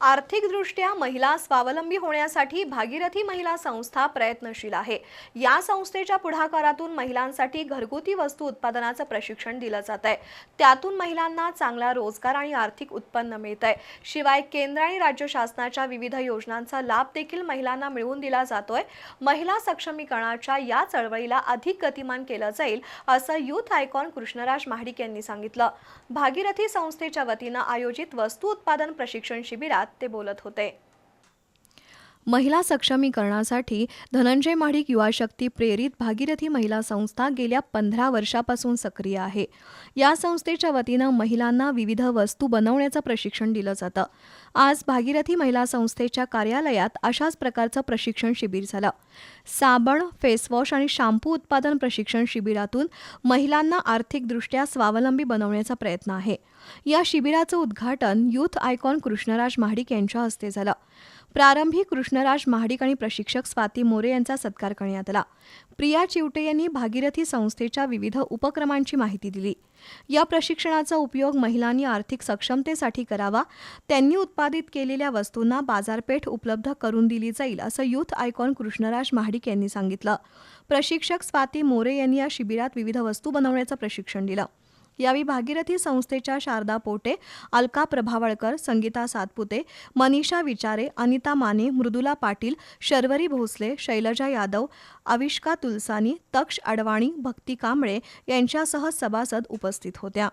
आर्थिकदृष्ट्या महिला स्वावलंबी होण्यासाठी भागीरथी महिला संस्था प्रयत्नशील आहे. या संस्थेच्या पुढाकारातून महिलांसाठी घरगुती वस्तू उत्पादनाचं प्रशिक्षण दिलं जात आहे. त्यातून महिलांना चांगला रोजगार आणि आर्थिक उत्पन्न मिळत आहे शिवाय केंद्र आणि राज्य शासनाच्या विविध योजनांचा लाभ देखील महिलांना मिळवून दिला जातोय. महिला सक्षमीकरणाच्या या चळवळीला अधिक गतिमान केलं जाईल असं युथ आयकॉन कृष्णराज महाडिक यांनी सांगितलं. भागीरथी संस्थेच्या वतीनं आयोजित वस्तू उत्पादन प्रशिक्षण शिबिरात ते बोलत होते. महिला सक्षमीकरणासाठी धनंजय महाडिक युवा शक्ती प्रेरित भागीरथी महिला संस्था गेल्या पंधरा वर्षापासून सक्रिय आहे. या संस्थेच्या वतीनं महिलांना विविध वस्तू बनवण्याचं प्रशिक्षण दिलं जातं. आज भागीरथी महिला संस्थेच्या कार्यालयात अशाच प्रकारचं प्रशिक्षण शिबिर झालं. साबण फेसवॉश आणि शॅम्पू उत्पादन प्रशिक्षण शिबिरातून महिलांना आर्थिकदृष्ट्या स्वावलंबी बनवण्याचा प्रयत्न आहे. या शिबिराचं उद्घाटन युथ आयकॉन कृष्णराज महाडिक यांच्या हस्ते झालं. प्रारंभी कृष्णराज महाडिक आणि प्रशिक्षक स्वाती मोरे यांचा सत्कार करण्यात आला. प्रिया चिवटे यांनी भागीरथी संस्थेच्या विविध उपक्रमांची माहिती दिली. या प्रशिक्षणाचा उपयोग महिलांनी आर्थिक सक्षमतेसाठी करावा त्यांनी उत्पादित केलेल्या वस्तूंना बाजारपेठ उपलब्ध करून दिली जाईल असं युथ आयकॉन कृष्णराज महाडिक यांनी सांगितलं. प्रशिक्षक स्वाती मोरे यांनी या शिबिरात विविध वस्तू बनवण्याचं प्रशिक्षण दिलं. यावेळी भागीरथी संस्थेच्या शारदा पोटे अलका प्रभावळकर संगीता सातपुते मनीषा विचारे अनिता माने मृदुला पाटील शर्वरी भोसले शैलजा यादव अविष्का तुलसानी तक्ष अडवाणी भक्ती कांबळे यांच्यासह सभासद उपस्थित होत्या.